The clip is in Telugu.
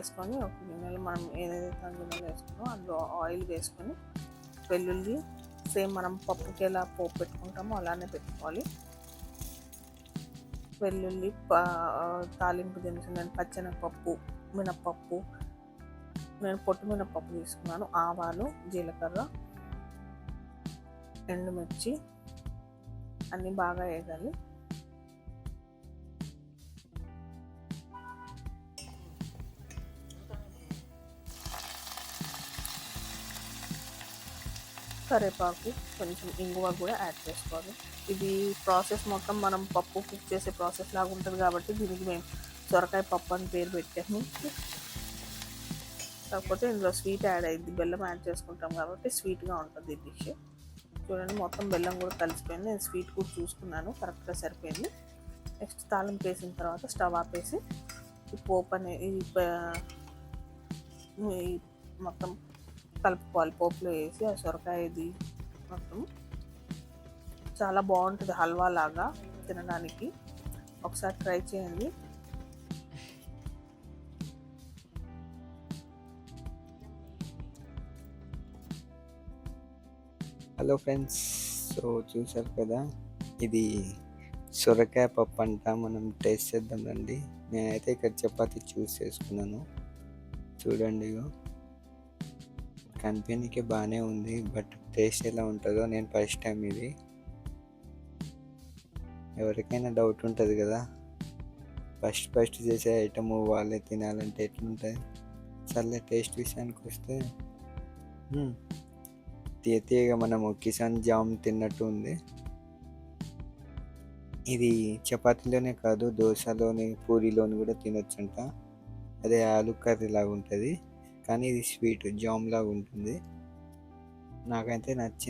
వేసుకొని ఒక గిన్నెలో మనం ఏదైతే గిన్నెలో వేసుకున్నామో అందులో ఆయిల్ వేసుకొని వెల్లుల్లి సేమ్ మనం పప్పుకి ఎలా పోపు పెట్టుకుంటామో అలానే పెట్టుకోవాలి. వెల్లుల్లి తాలింపు దినుసులు నేను పచ్చెనగపప్పు మినప్పప్పు నేను పొట్టు మినప్పప్పు తీసుకున్నాను ఆవాలు జీలకర్ర ఎండుమిర్చి అన్నీ బాగా వేయాలి కరివేపాకు కొంచెం ఇంగువ కూడా యాడ్ చేసుకోవాలి. ఇది ప్రాసెస్ మొత్తం మనం పప్పు కుక్ చేసే ప్రాసెస్ లాగా ఉంటుంది కాబట్టి దీనికి మేము సొరకాయ పప్పు అని పేరు పెట్టాము. కాకపోతే ఇందులో స్వీట్ యాడ్ అయింది. బెల్లం యాడ్ చేసుకుంటాం కాబట్టి స్వీట్గా ఉంటుంది ఈ డిష్. చూడండి మొత్తం బెల్లం కూడా కలిసిపోయింది. నేను స్వీట్ కూడా చూసుకున్నాను. కరెక్ట్గా సరిపోయింది. నెక్స్ట్ తాళం వేసిన తర్వాత స్టవ్ ఆపేసి ఈ పోపు అనే ఈ మొత్తం కలుపుకోవాలి పోపులో వేసి ఆ సొరకాయ ఇది మొత్తం చాలా బాగుంటుంది హల్వా లాగా తినడానికి. ఒకసారి ట్రై చేయండి. హలో ఫ్రెండ్స్ సో చూసారు కదా ఇది సొరకాయ పప్పు అంట. మనం టేస్ట్ చేద్దాం రండి. నేనైతే ఇక్కడ చపాతి చూస్ చేసుకున్నాను. చూడండి ఇగో. కనిపించడానికి బాగానే ఉంది బట్ టేస్ట్ ఎలా ఉంటుందో నేను ఫస్ట్ టైం ఇది. ఎవరికైనా డౌట్ ఉంటుంది కదా. ఫస్ట్ ఫస్ట్ చేసే ఐటమ్ వాళ్ళే తినాలంటే ఎట్లుంటుంది? సర్లే టేస్ట్ విషయానికి వస్తే మ్మ్. తీయ తీయగా మనము కిసాన్ జామ్ తిన్నట్టు ఉంది. ఇది చపాతీలోనే కాదు దోశలోని పూరిలోని కూడా తినొచ్చంట. అదే ఆలు కర్రీ లాగా ఉంటుంది. కానీ ఇది స్వీట్ జామ్ లాగా ఉంటుంది. నాకైతే నచ్చింది.